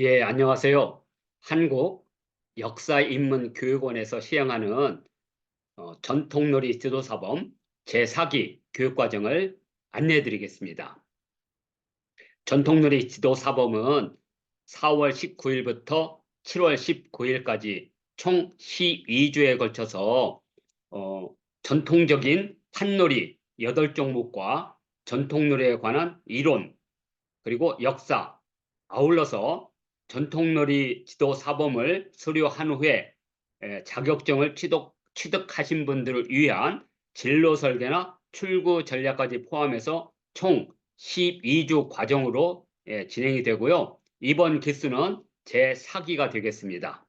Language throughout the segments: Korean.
예, 안녕하세요. 한국 역사인문교육원에서 시행하는 어, 전통놀이 지도사범 제4기 교육과정을 안내해 드리겠습니다. 전통놀이 지도사범은 4월 19일부터 7월 19일까지 총 12주에 걸쳐서 어, 전통적인 판놀이 8종목과 전통놀이에 관한 이론 그리고 역사 아울러서 전통놀이 지도 사범을 수료한 후에 에, 자격증을 취득, 취득하신 분들을 위한 진로 설계나 출구 전략까지 포함해서 총 12주 과정으로 예, 진행이 되고요. 이번 기수는 제4기가 되겠습니다.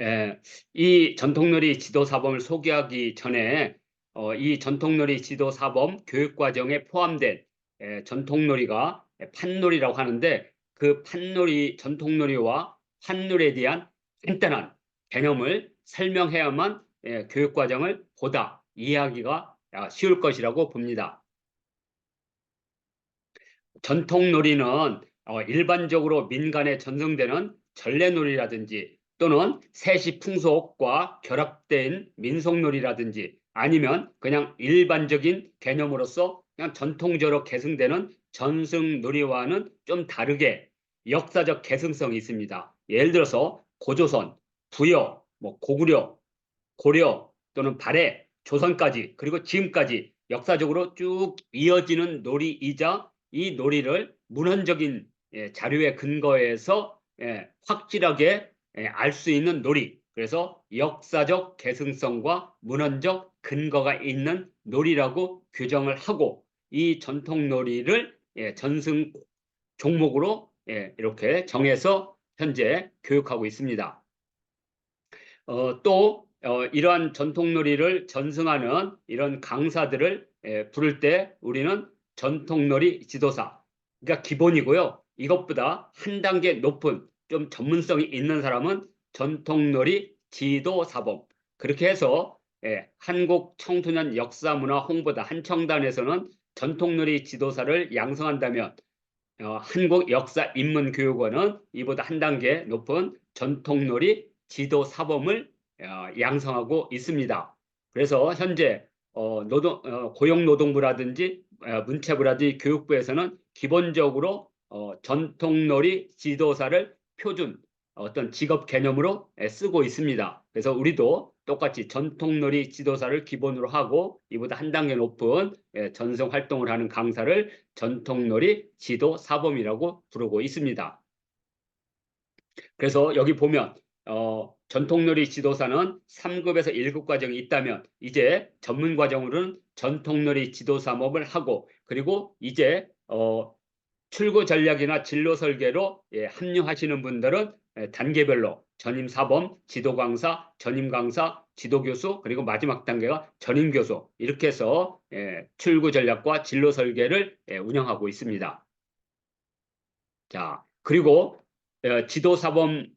에, 이 전통놀이 지도 사범을 소개하기 전에 어, 이 전통놀이 지도 사범 교육 과정에 포함된 에, 전통놀이가 판놀이라고 하는데 그 판놀이 전통놀이와 판놀이에 대한 간단한 개념을 설명해야만 예, 교육 과정을 보다 이해하기가 아, 쉬울 것이라고 봅니다. 전통놀이는 어, 일반적으로 민간에 전승되는 전래놀이라든지 또는 세시 풍속과 결합된 민속놀이라든지 아니면 그냥 일반적인 개념으로서 그냥 전통적으로 계승되는 전승놀이와는 좀 다르게 역사적 계승성이 있습니다. 예를 들어서 고조선, 부여, 뭐 고구려, 고려 또는 발해, 조선까지 그리고 지금까지 역사적으로 쭉 이어지는 놀이이자 이 놀이를 문헌적인 예, 자료에 근거해서 예, 확실하게 예, 알수 있는 놀이 그래서 역사적 계승성과 문헌적 근거가 있는 놀이라고 규정을 하고 이 전통 놀이를 예, 전승 종목으로 예, 이렇게 정해서 현재 교육하고 있습니다. 어, 또 어, 이러한 전통놀이를 전승하는 이런 강사들을 예, 부를 때 우리는 전통놀이 지도사 그러니까 기본이고요. 이것보다 한 단계 높은 좀 전문성이 있는 사람은 전통놀이 지도사범 그렇게 해서 예, 한국 청소년 역사문화 홍보다 한청단에서는 전통놀이 지도사를 양성한다면 어, 한국 역사 인문 교육원은 이보다 한 단계 높은 전통놀이 지도 사범을 어, 양성하고 있습니다. 그래서 현재 어, 노동, 어, 고용노동부라든지 어, 문체부라든지 교육부에서는 기본적으로 어, 전통놀이 지도사를 표준 어떤 직업 개념으로 에, 쓰고 있습니다. 그래서 우리도 똑같이 전통놀이 지도사를 기본으로 하고 이보다 한 단계 높은 예, 전성 활동을 하는 강사를 전통놀이 지도 사범이라고 부르고 있습니다. 그래서 여기 보면 어, 전통놀이 지도사는 3급에서 1급 과정이 있다면 이제 전문 과정으로는 전통놀이 지도사범을 하고 그리고 이제 어, 출구 전략이나 진로 설계로 예, 합류하시는 분들은 예, 단계별로 전임 사범, 지도 강사, 전임 강사, 지도 교수 그리고 마지막 단계가 전임 교수 이렇게 해서 예, 출구 전략과 진로 설계를 예, 운영하고 있습니다. 자 그리고 어, 지도 사범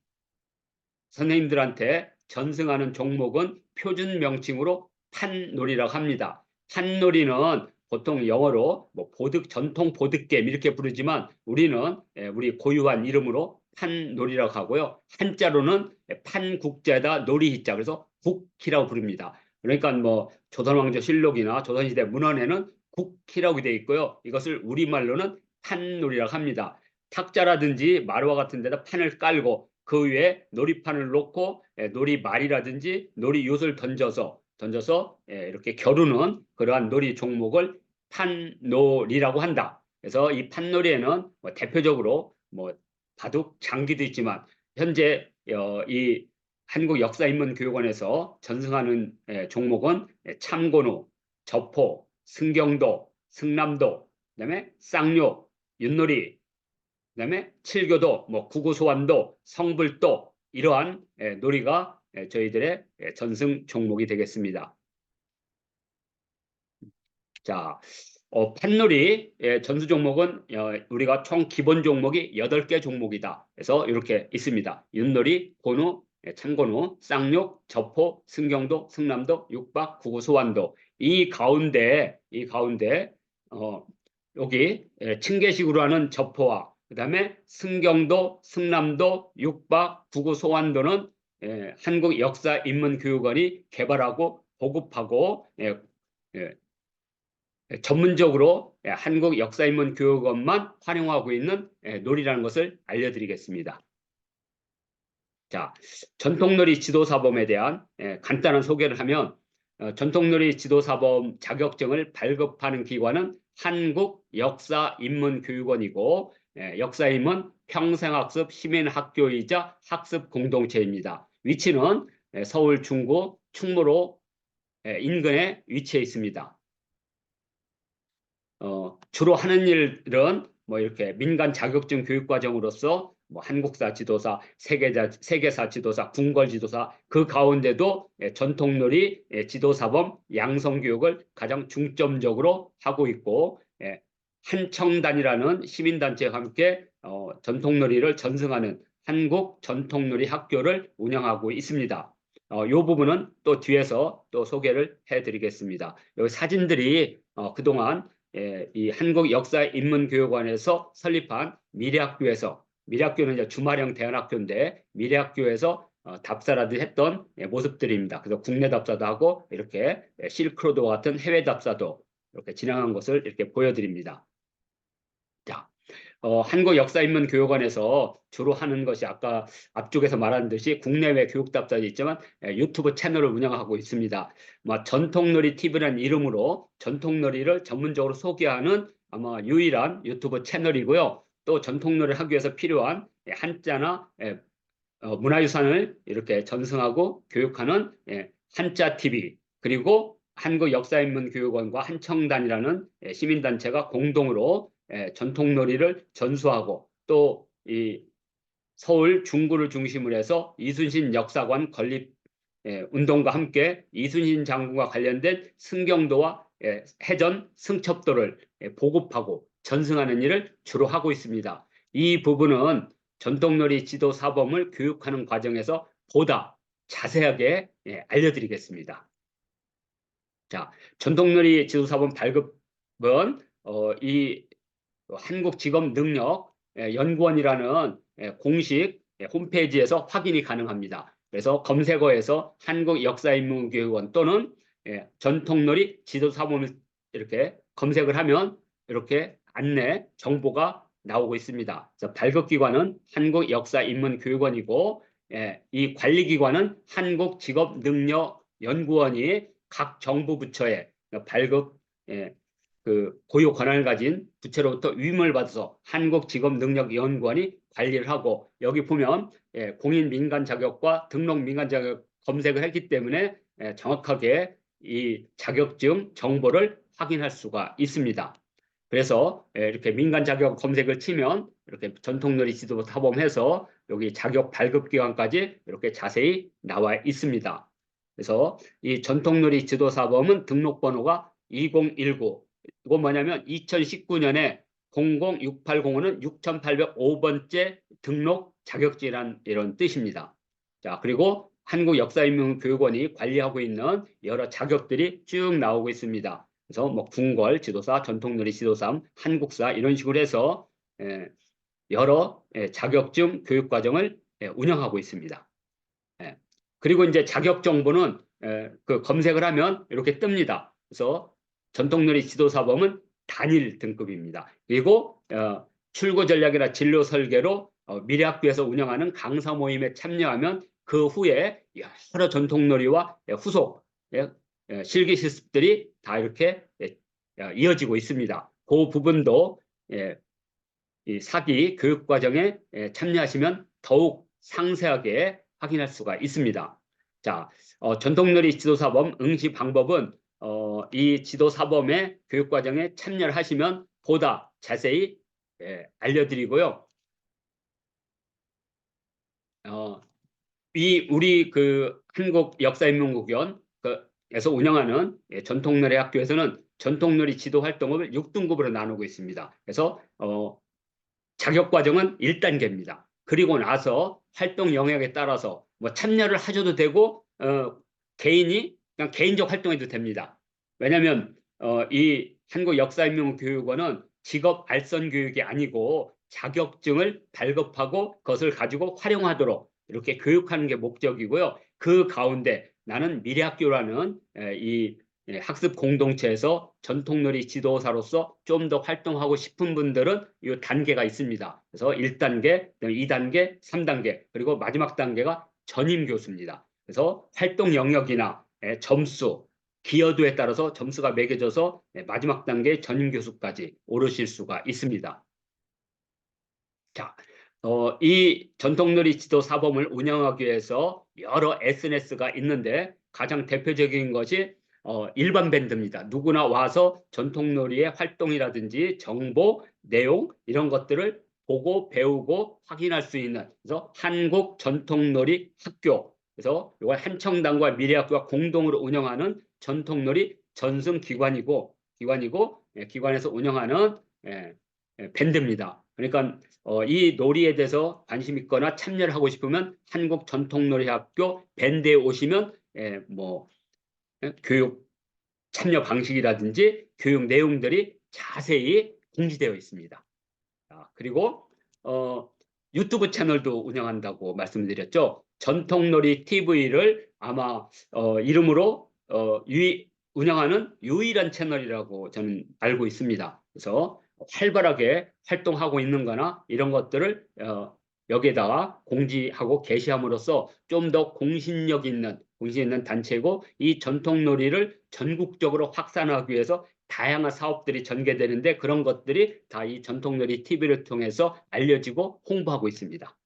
선생님들한테 전승하는 종목은 표준 명칭으로 판놀이라고 합니다. 판놀이는 보통 영어로 뭐 보드 전통 보드게임 이렇게 부르지만 우리는 예, 우리 고유한 이름으로 판놀이라고 하고요. 한자로는 판국자다 놀이희자 그래서 국희라고 부릅니다. 그러니까 뭐 조선왕조 실록이나 조선시대 문헌에는 국희라고 되어 있고요. 이것을 우리말로는 판놀이라고 합니다. 탁자라든지 마루와 같은 데다 판을 깔고 그 위에 놀이판을 놓고 예, 놀이말이라든지 놀이요소를 던져서 던져서 예, 이렇게 겨루는 그러한 놀이 종목을 판놀이라고 한다. 그래서 이 판놀이에는 뭐 대표적으로 뭐 바둑, 장기도 있지만 현재 어, 이 한국 역사인문교육원에서 전승하는 예, 종목은 참고노, 저포, 승경도, 승남도, 그다음에 쌍욕, 윷놀이, 그다음에 칠교도, 뭐 구구소환도, 성불도 이러한 예, 놀이가 예, 저희들의 예, 전승 종목이 되겠습니다. 자, 어, 판놀이 예, 전수 종목은 어, 우리가 총 기본 종목이 8개 종목이다. 그래서 이렇게 있습니다. 윷놀이, 고누, 예, 참고누, 쌍욕, 저포, 승경도, 승남도, 육박, 구구, 소환도 이 가운데 이 가운데 어, 여기 예, 층계식으로 하는 저포와 그 다음에 승경도, 승남도, 육박, 구구 소환도는 예, 한국 역사 인문 교육원이 개발하고 보급하고 예, 예, 예, 전문적으로 예, 한국 역사 인문 교육원만 활용하고 있는 예, 놀이라는 것을 알려드리겠습니다. 자, 전통놀이 지도사범에 대한 예, 간단한 소개를 하면 어, 전통놀이 지도사범 자격증을 발급하는 기관은 한국역사인문교육원이고 예, 역사인문 평생학습 시민학교이자 학습 공동체입니다. 위치는 예, 서울 중구 충무로 예, 인근에 위치해 있습니다. 어, 주로 하는 일은 뭐 이렇게 민간 자격증 교육 과정으로서 뭐 한국사 지도사, 세계자, 세계사 지도사, 궁궐 지도사 그 가운데도 예, 전통놀이 예, 지도사범 양성 교육을 가장 중점적으로 하고 있고 예, 한청단이라는 시민단체와 함께 어, 전통놀이를 전승하는 한국 전통놀이 학교를 운영하고 있습니다. 어, 이 부분은 또 뒤에서 또 소개를 해드리겠습니다. 여기 사진들이 어, 그동안 예, 이 한국 역사 인문 교육원에서 설립한 미래학교에서 미래학교는 이제 주말형 대안학교인데 미래학교에서 어, 답사라도 했던 예, 모습들입니다. 그래서 국내 답사도 하고 이렇게 예, 실크로드와 같은 해외 답사도 이렇게 진행한 것을 이렇게 보여드립니다. 자, 어, 한국 역사인문 교육원에서 주로 하는 것이 아까 앞쪽에서 말한 듯이 국내외 교육 답사도 있지만 예, 유튜브 채널을 운영하고 있습니다. 아마 전통놀이 TV라는 이름으로 전통놀이를 전문적으로 소개하는 아마 유일한 유튜브 채널이고요. 또 전통놀이 하기 위해서 필요한 예, 한자나 예, 어, 문화유산을 이렇게 전승하고 교육하는 예, 한자 TV 그리고 한국역사인문교육원과 한청단이라는 예, 시민단체가 공동으로 예, 전통놀이를 전수하고 또 이 서울 중구를 중심으로 해서 이순신 역사관 건립 예, 운동과 함께 이순신 장군과 관련된 승경도와 예, 해전 승첩도를 예, 보급하고 전승하는 일을 주로 하고 있습니다. 이 부분은 전통놀이 지도 사범을 교육하는 과정에서 보다 자세하게 예, 알려드리겠습니다. 자, 전통놀이 지도 사범 발급은 어, 이 한국직업능력연구원이라는 예, 공식 예, 홈페이지에서 확인이 가능합니다. 그래서 검색어에서 한국역사인문교육원 또는 예, 전통놀이 지도사범을 이렇게 검색을 하면 이렇게 안내 정보가 나오고 있습니다. 발급기관은 한국역사인문교육원이고 이 관리기관은 한국직업능력연구원이 각 정부 부처에 발급 그 고유 권한을 가진 부처로부터 위임을 받아서 한국직업능력연구원이 관리를 하고 여기 보면 예, 공인 민간 자격과 등록 민간 자격 검색을 했기 때문에 예, 정확하게 이 자격증 정보를 확인할 수가 있습니다. 그래서 예, 이렇게 민간 자격 검색을 치면 이렇게 전통놀이 지도 타범해서 여기 자격 발급 기관까지 이렇게 자세히 나와 있습니다. 그래서 이 전통놀이 지도사범은 등록번호가 2019 이건 뭐냐면 2019년에 00680은 6805번째 등록 자격증이란 이런 뜻입니다. 자, 그리고 한국역사인문교육원이 관리하고 있는 여러 자격들이 쭉 나오고 있습니다. 그래서 뭐 궁궐 지도사, 전통놀이 지도사, 한국사 이런 식으로 해서 예, 여러 예, 자격증 교육 과정을 예, 운영하고 있습니다. 예, 그리고 이제 자격 정보는 예, 그 검색을 하면 이렇게 뜹니다. 그래서 전통놀이 지도사범은 단일 등급입니다. 그리고 어, 출고 전략이나 진로 설계로 어, 미래학교에서 운영하는 강사 모임에 참여하면 그 후에 여러 전통놀이와 예, 후속 예, 예, 실기 실습들이 다 이렇게 예, 어, 이어지고 있습니다. 그 부분도 예, 이 사기 교육 과정에 예, 참여하시면 더욱 상세하게 확인할 수가 있습니다. 자, 어, 전통놀이 지도사범 응시 방법은 어, 이 지도 사범의 교육 과정에 참여를 하시면 보다 자세히 예, 알려드리고요. 어, 이 우리 그 한국 역사인문국연에서 운영하는 예, 전통놀이 학교에서는 전통놀이 지도 활동을 6등급으로 나누고 있습니다. 그래서 어, 자격 과정은 1단계입니다. 그리고 나서 활동 영역에 따라서 뭐 참여를 하셔도 되고 어, 개인이 그냥 개인적 활동해도 됩니다. 왜냐하면 어, 이 한국 역사인문교육원은 직업 알선 교육이 아니고 자격증을 발급하고 그것을 가지고 활용하도록 이렇게 교육하는 게 목적이고요. 그 가운데 나는 미래학교라는 에, 이 예, 학습 공동체에서 전통놀이 지도사로서 좀 더 활동하고 싶은 분들은 이 단계가 있습니다. 그래서 1단계, 2단계, 3단계, 그리고 마지막 단계가 전임 교수입니다. 그래서 활동 영역이나 예, 점수, 기여도에 따라서 점수가 매겨져서 예, 마지막 단계 전임 교수까지 오르실 수가 있습니다. 자, 어, 이 전통놀이 지도 사범을 운영하기 위해서 여러 SNS가 있는데 가장 대표적인 것이 어, 일반 밴드입니다. 누구나 와서 전통놀이의 활동이라든지 정보, 내용 이런 것들을 보고 배우고 확인할 수 있는 그래서 한국 전통놀이 학교 그래서 이걸 한청당과 미래학교가 공동으로 운영하는 전통놀이 전승 기관이고 기관이고 예, 기관에서 운영하는 예, 예, 밴드입니다. 그러니까 어, 이 놀이에 대해서 관심 있거나 참여를 하고 싶으면 한국 전통놀이학교 밴드에 오시면 예, 뭐 예, 교육 참여 방식이라든지 교육 내용들이 자세히 공지되어 있습니다. 아, 그리고 어, 유튜브 채널도 운영한다고 말씀드렸죠. 전통놀이 TV를 아마 어, 이름으로 어, 유, 운영하는 유일한 채널이라고 저는 알고 있습니다. 그래서 활발하게 활동하고 있는 거나 이런 것들을 어, 여기에다가 공지하고 게시함으로써 좀 더 공신력 있는 공신 있는 단체고 이 전통놀이를 전국적으로 확산하기 위해서 다양한 사업들이 전개되는데 그런 것들이 다 이 전통놀이 TV를 통해서 알려지고 홍보하고 있습니다.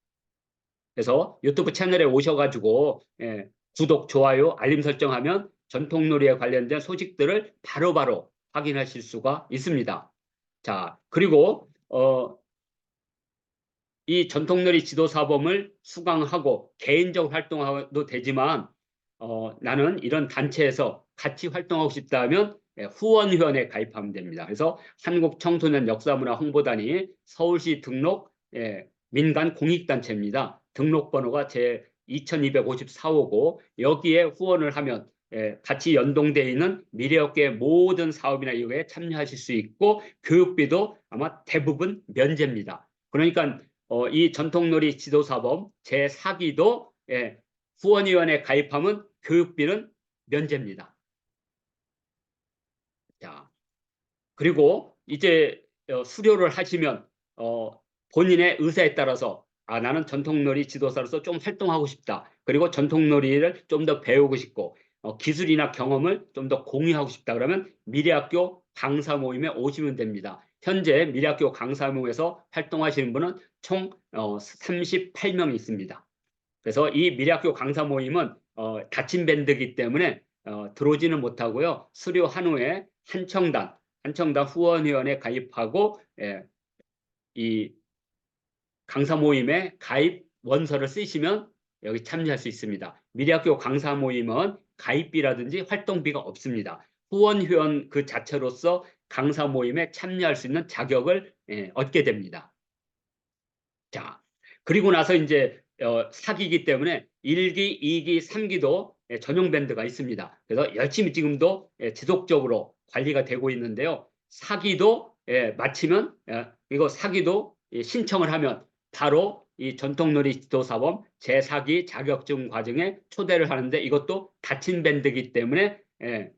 그래서 유튜브 채널에 오셔가지고 예, 구독, 좋아요, 알림 설정하면 전통놀이에 관련된 소식들을 바로바로 바로 확인하실 수가 있습니다. 자, 그리고 어, 이 전통놀이 지도사범을 수강하고 개인적 활동도 되지만 어, 나는 이런 단체에서 같이 활동하고 싶다면 예, 후원위원회에 가입하면 됩니다. 그래서 한국청소년 역사문화 홍보단이 서울시 등록 예, 민간 공익단체입니다. 등록번호가 제 2254호고 여기에 후원을 하면 예, 같이 연동되어 있는 미래업계의 모든 사업이나 이거에 참여하실 수 있고 교육비도 아마 대부분 면제입니다. 그러니까 어, 이 전통놀이 지도사범 제4기도 예, 후원위원회 가입하면 교육비는 면제입니다. 자, 그리고 이제 어, 수료를 하시면 어, 본인의 의사에 따라서 아 나는 전통놀이 지도사로서 좀 활동하고 싶다. 그리고 전통놀이를 좀 더 배우고 싶고 어, 기술이나 경험을 좀 더 공유하고 싶다 그러면 미래학교 강사 모임에 오시면 됩니다. 현재 미래학교 강사 모임에서 활동하시는 분은 총 어, 38명이 있습니다. 그래서 이 미래학교 강사 모임은 어, 닫힌 밴드이기 때문에 어, 들어오지는 못하고요. 수료한 후에 한청단, 한청단 후원위원회 가입하고 예, 이 강사 모임에 가입 원서를 쓰시면 여기 참여할 수 있습니다. 미래학교 강사 모임은 가입비라든지 활동비가 없습니다. 후원 회원 그 자체로서 강사 모임에 참여할 수 있는 자격을 예, 얻게 됩니다. 자, 그리고 나서 이제 어, 사기이기 때문에 1기, 2기, 3기도 예, 전용 밴드가 있습니다. 그래서 열심히 지금도 예, 지속적으로 관리가 되고 있는데요. 사기도 예, 마치면 예, 이거 사기도 예, 신청을 하면 바로 이 전통놀이 지도사범 제4기 자격증 과정에 초대를 하는데 이것도 닫힌 밴드이기 때문에 예,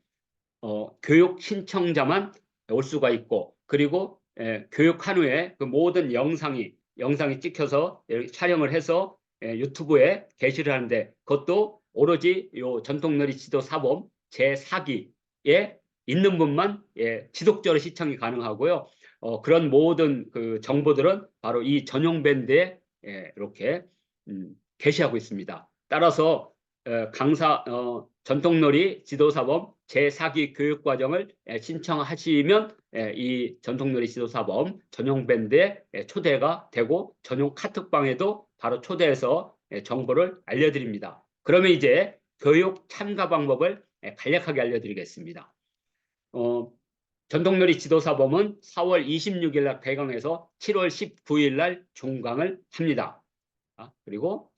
어, 교육 신청자만 올 수가 있고 그리고 예, 교육한 후에 그 모든 영상이 영상이 찍혀서 촬영을 해서 예, 유튜브에 게시를 하는데 그것도 오로지 요 전통놀이 지도 사범 제4기에 있는 분만 예, 지속적으로 시청이 가능하고요. 어, 그런 모든 그 정보들은 바로 이 전용 밴드에 예, 이렇게 음, 게시하고 있습니다. 따라서 어, 강사 어, 전통놀이 지도사범 제4기 교육과정을 예, 신청하시면 예, 이 전통놀이 지도사범 전용 밴드에 예, 초대가 되고 전용 카톡방에도 바로 초대해서 예, 정보를 알려드립니다. 그러면 이제 교육 참가 방법을 예, 간략하게 알려드리겠습니다. 어, 전통놀이 지도사범은 4월 26일 날 개강해서 7월 19일 날 종강을 합니다. 아, 그리고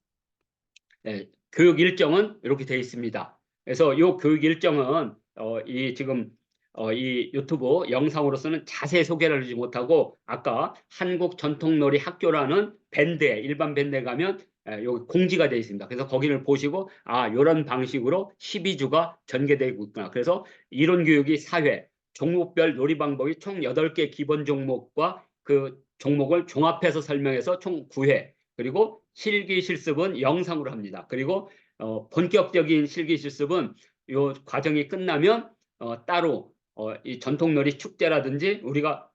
네, 교육 일정은 이렇게 되어 있습니다. 그래서 이 교육 일정은 어, 이 지금 어, 이 유튜브 영상으로서는 자세히 소개를 하지 못하고 아까 한국 전통놀이 학교라는 밴드에 일반 밴드에 가면 에, 여기 공지가 되어 있습니다. 그래서 거기를 보시고 아 이런 방식으로 12주가 전개되고 있구나. 그래서 이론 교육이 4회, 종목별 놀이 방법이 총 8개 기본 종목과 그 종목을 종합해서 설명해서 총 9회 그리고 실기 실습은 영상으로 합니다. 그리고 어, 본격적인 실기 실습은 이 과정이 끝나면 어, 따로 어, 이 전통놀이 축제라든지 우리가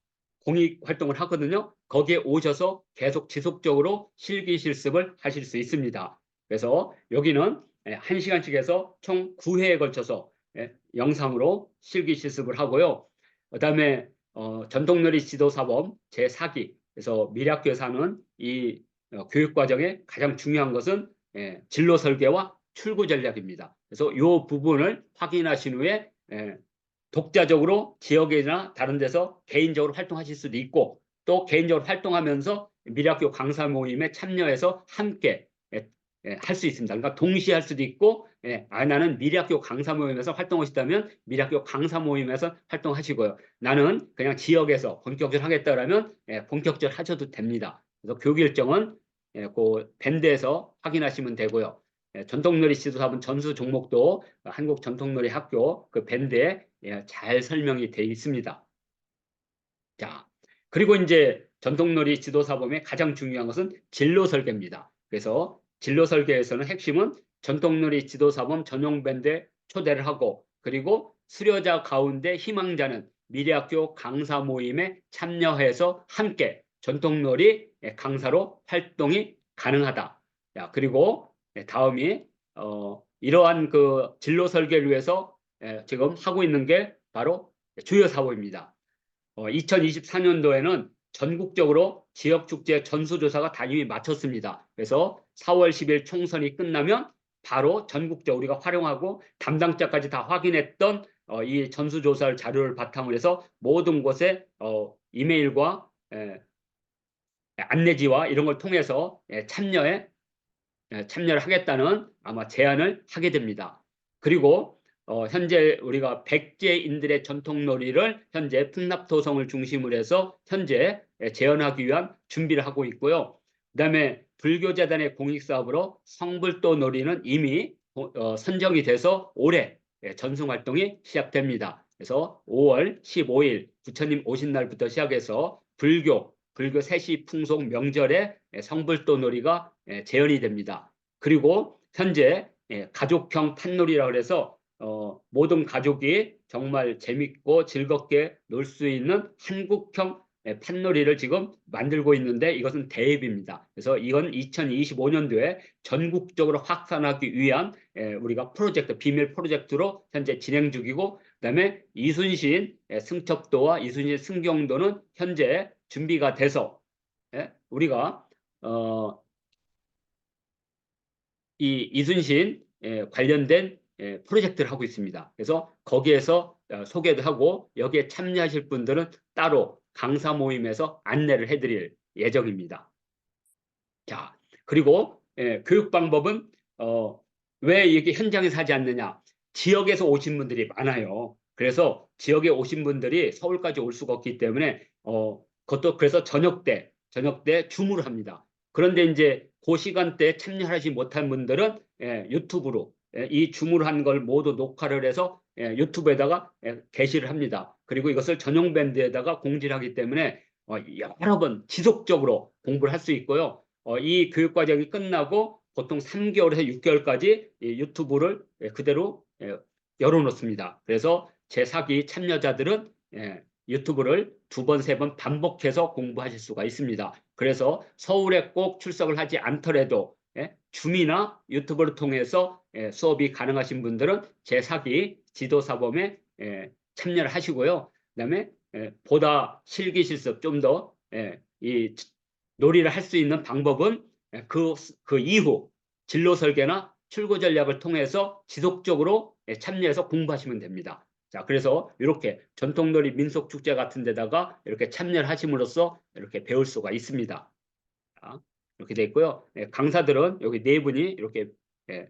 공익 활동을 하거든요. 거기에 오셔서 계속 지속적으로 실기 실습을 하실 수 있습니다. 그래서 여기는 예, 1시간씩 해서 총 9회에 걸쳐서 예, 영상으로 실기 실습을 하고요. 그 다음에 어, 전통놀이 지도사범 제4기 그래서 하는 이 어, 교육 과정에 가장 중요한 것은 예, 진로 설계와 출구 전략입니다. 그래서 이 부분을 확인하신 후에 예, 독자적으로 지역이나 다른 데서 개인적으로 활동하실 수도 있고 또 개인적으로 활동하면서 미래학교 강사 모임에 참여해서 함께 예, 할 수 있습니다. 그러니까 동시에 할 수도 있고 예, 아 나는 미래학교 강사 모임에서 활동하시다면 미래학교 강사 모임에서 활동하시고요. 나는 그냥 지역에서 본격적으로 하겠다 그러면 예, 본격적으로 하셔도 됩니다. 그래서 교육 일정은 예, 그 밴드에서 확인하시면 되고요. 예, 전통놀이 지도사분 전수 종목도 한국 전통놀이 학교 그 밴드에 예, 잘 설명이 되어 있습니다. 자, 그리고 이제 전통놀이 지도사범의 가장 중요한 것은 진로 설계입니다. 그래서 진로 설계에서는 핵심은 전통놀이 지도사범 전용 밴드에 초대를 하고 그리고 수료자 가운데 희망자는 미래학교 강사 모임에 참여해서 함께 전통놀이 강사로 활동이 가능하다. 야, 그리고 다음이 어, 이러한 그 진로 설계를 위해서 예, 지금 하고 있는 게 바로 주요 사업입니다. 어, 2024년도에는 전국적으로 지역축제 전수조사가 다 이미 마쳤습니다. 그래서 4월 10일 총선이 끝나면 바로 전국적 우리가 활용하고 담당자까지 다 확인했던 어, 이 전수조사 자료를 바탕으로 해서 모든 곳에 어, 이메일과 에, 안내지와 이런 걸 통해서 예, 참여에 예, 참여를 하겠다는 아마 제안을 하게 됩니다. 그리고 어, 현재 우리가 백제인들의 전통놀이를 현재 풍납토성을 중심으로 해서 현재 예, 재현하기 위한 준비를 하고 있고요. 그다음에 불교재단의 공익사업으로 성불도 놀이는 이미 어, 선정이 돼서 올해 예, 전승 활동이 시작됩니다. 그래서 5월 15일 부처님 오신 날부터 시작해서 불교 불교 세시 풍속 명절에 예, 성불도 놀이가 예, 재현이 됩니다. 그리고 현재 예, 가족형 판놀이라고 해서 어, 모든 가족이 정말 재밌고 즐겁게 놀 수 있는 한국형 예, 판놀이를 지금 만들고 있는데 이것은 대입입니다. 그래서 이건 2025년도에 전국적으로 확산하기 위한 예, 우리가 프로젝트 비밀 프로젝트로 현재 진행 중이고 그다음에 이순신 예, 승첩도와 이순신 승경도는 현재 준비가 돼서 예, 우리가 어, 이 이순신 예, 관련된 예, 프로젝트를 하고 있습니다. 그래서 거기에서 어, 소개도 하고 여기에 참여하실 분들은 따로 강사 모임에서 안내를 해드릴 예정입니다. 자, 그리고 예, 교육 방법은 어, 왜 이게 현장에서 하지 않느냐? 지역에서 오신 분들이 많아요. 그래서 지역에 오신 분들이 서울까지 올 수가 없기 때문에 어, 그것도 그래서 저녁 때 저녁 때 줌으로 합니다. 그런데 이제 그 시간대에 참여하지 못한 분들은 예, 유튜브로 예, 이 줌으로 한걸 모두 녹화를 해서 예, 유튜브에다가 예, 게시를 합니다. 그리고 이것을 전용 밴드에다가 공지를 하기 때문에 어, 여러 번 지속적으로 공부를 할 수 있고요. 어, 이 교육 과정이 끝나고 보통 3개월에서 6개월까지 이 유튜브를 예, 그대로 예, 열어놓습니다. 그래서 제4기 참여자들은 예, 유튜브를 두 번, 세 번 반복해서 공부하실 수가 있습니다. 그래서 서울에 꼭 출석을 하지 않더라도 예, 줌이나 유튜브를 통해서 예, 수업이 가능하신 분들은 제4기 지도사범에 예, 참여를 하시고요. 그 다음에 예, 보다 실기 실습 좀 더 이 놀이를 할 수 있는 방법은 예, 그, 그 이후 진로 설계나 출구 전략을 통해서 지속적으로 예, 참여해서 공부하시면 됩니다. 자, 그래서 이렇게 전통놀이 민속축제 같은 데다가 이렇게 참여를 하심으로써 이렇게 배울 수가 있습니다. 자, 이렇게 돼 있고요. 예, 강사들은 여기 네 분이 이렇게 예,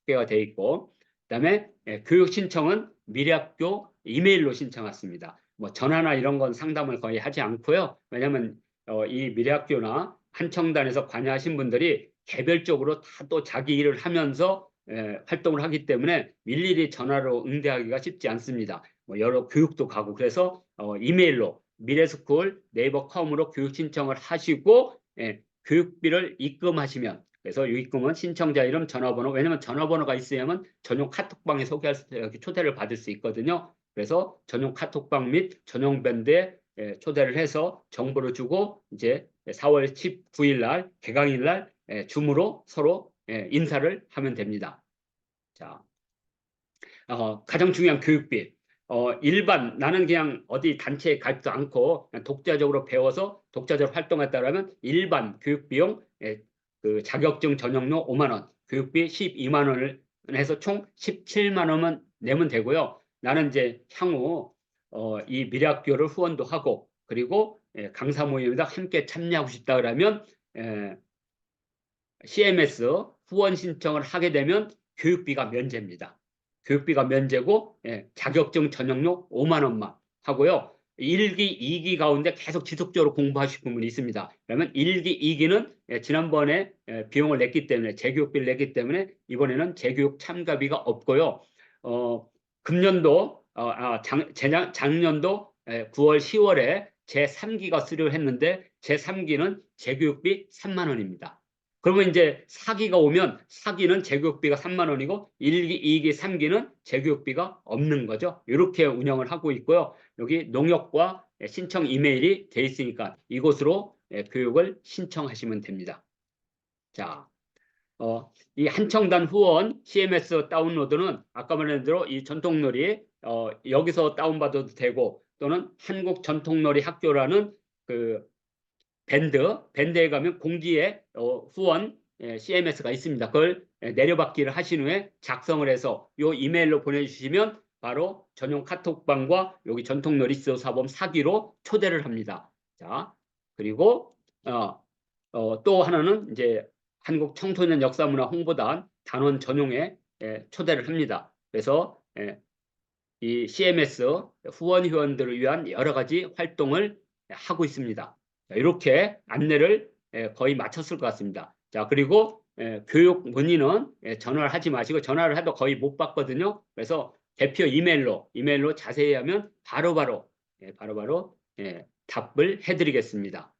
소개가 돼 있고, 그다음에 예, 교육 신청은 미래학교 이메일로 신청했습니다. 뭐 전화나 이런 건 상담을 거의 하지 않고요. 왜냐하면 어, 이 미래학교나 한청단에서 관여하신 분들이 개별적으로 다 또 자기 일을 하면서 에, 활동을 하기 때문에 일일이 전화로 응대하기가 쉽지 않습니다. 뭐 여러 교육도 가고 그래서 어, 이메일로 미래스쿨 네이버 컴으로 교육 신청을 하시고 예, 교육비를 입금하시면 그래서 이 입금은 신청자 이름 전화번호 왜냐면 전화번호가 있어야만 전용 카톡방에 소개할 수 이렇게 초대를 받을 수 있거든요. 그래서 전용 카톡방 및 전용 밴드에 예, 초대를 해서 정보를 주고 이제 4월 19일 날 개강일 날 예, 줌으로 서로 예, 인사를 하면 됩니다. 자, 어, 가장 중요한 교육비. 어, 일반 나는 그냥 어디 단체에 가입도 않고 독자적으로 배워서 독자적으로 활동했다라면 일반 교육 비용 예, 그 자격증 전용료 5만 원, 교육비 12만 원을 해서 총 17만 원만 내면 되고요. 나는 이제 향후 어, 이 미래학교를 후원도 하고 그리고 예, 강사 모임에다 함께 참여하고 싶다 그러면 예, CMS 후원 신청을 하게 되면 교육비가 면제입니다. 교육비가 면제고 예, 자격증 전용료 5만 원만 하고요. 1기, 2기 가운데 계속 지속적으로 공부하실 분이 있습니다. 그러면 1기, 2기는 예, 지난번에 예, 비용을 냈기 때문에 재교육비를 냈기 때문에 이번에는 재교육 참가비가 없고요. 어, 금년도 어, 아, 장, 재작, 작년도 예, 9월, 10월에 제3기가 수료를 했는데 제3기는 재교육비 3만 원입니다. 그러면 이제 4기가 오면 4기는 재교육비가 3만 원이고 1기, 2기, 3기는 재교육비가 없는 거죠. 이렇게 운영을 하고 있고요. 여기 농협과 신청 이메일이 돼 있으니까 이곳으로 예, 교육을 신청하시면 됩니다. 자, 어, 이 한청단 후원 CMS 다운로드는 아까 말한 대로 이 전통놀이 어, 여기서 다운받아도 되고 또는 한국 전통놀이 학교라는 그 밴드, 밴드에 가면 공지에 어, 후원 예, CMS가 있습니다. 그걸 예, 내려받기를 하신 후에 작성을 해서 요 이메일로 보내주시면 바로 전용 카톡방과 여기 전통 놀이 지도사범 사기로 초대를 합니다. 자, 그리고 어, 어, 또 하나는 이제 한국 청소년 역사문화 홍보단 단원 전용에 예, 초대를 합니다. 그래서 예, 이 CMS 후원 회원들을 위한 여러 가지 활동을 하고 있습니다. 자, 이렇게 안내를 예, 거의 마쳤을 것 같습니다. 자, 그리고 예, 교육 문의는 예, 전화를 하지 마시고 전화를 해도 거의 못 받거든요. 그래서 대표 이메일로 이메일로 자세히 하면 바로바로 예, 바로바로 예, 답을 해드리겠습니다.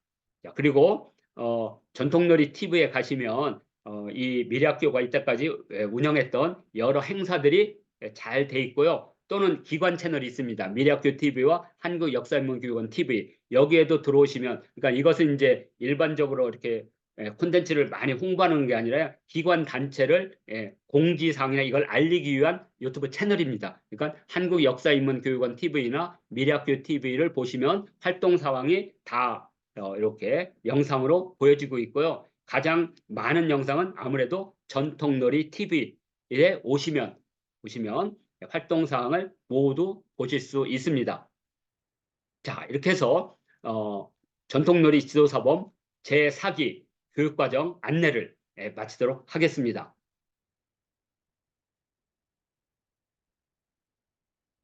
자, 그리고 어, 전통놀이 TV에 가시면 어, 이 미래학교가 이때까지 예, 운영했던 여러 행사들이 잘 돼 있고요. 또는 기관 채널이 있습니다. 미래학교 TV와 한국역사인문교육원 TV 여기에도 들어오시면 그러니까 이것은 이제 일반적으로 이렇게 예, 콘텐츠를 많이 홍보하는 게 아니라 기관 단체를 예, 공지사항이나 이걸 알리기 위한 유튜브 채널입니다. 그러니까 한국역사인문교육원 TV나 미래학교 TV를 보시면 활동 상황이 다 어, 이렇게 영상으로 보여지고 있고요. 가장 많은 영상은 아무래도 전통놀이 TV에 오시면 오시면 활동 사항을 모두 보실 수 있습니다. 자, 이렇게 해서 어, 전통놀이 지도사범 제4기 교육과정 안내를 예, 마치도록 하겠습니다.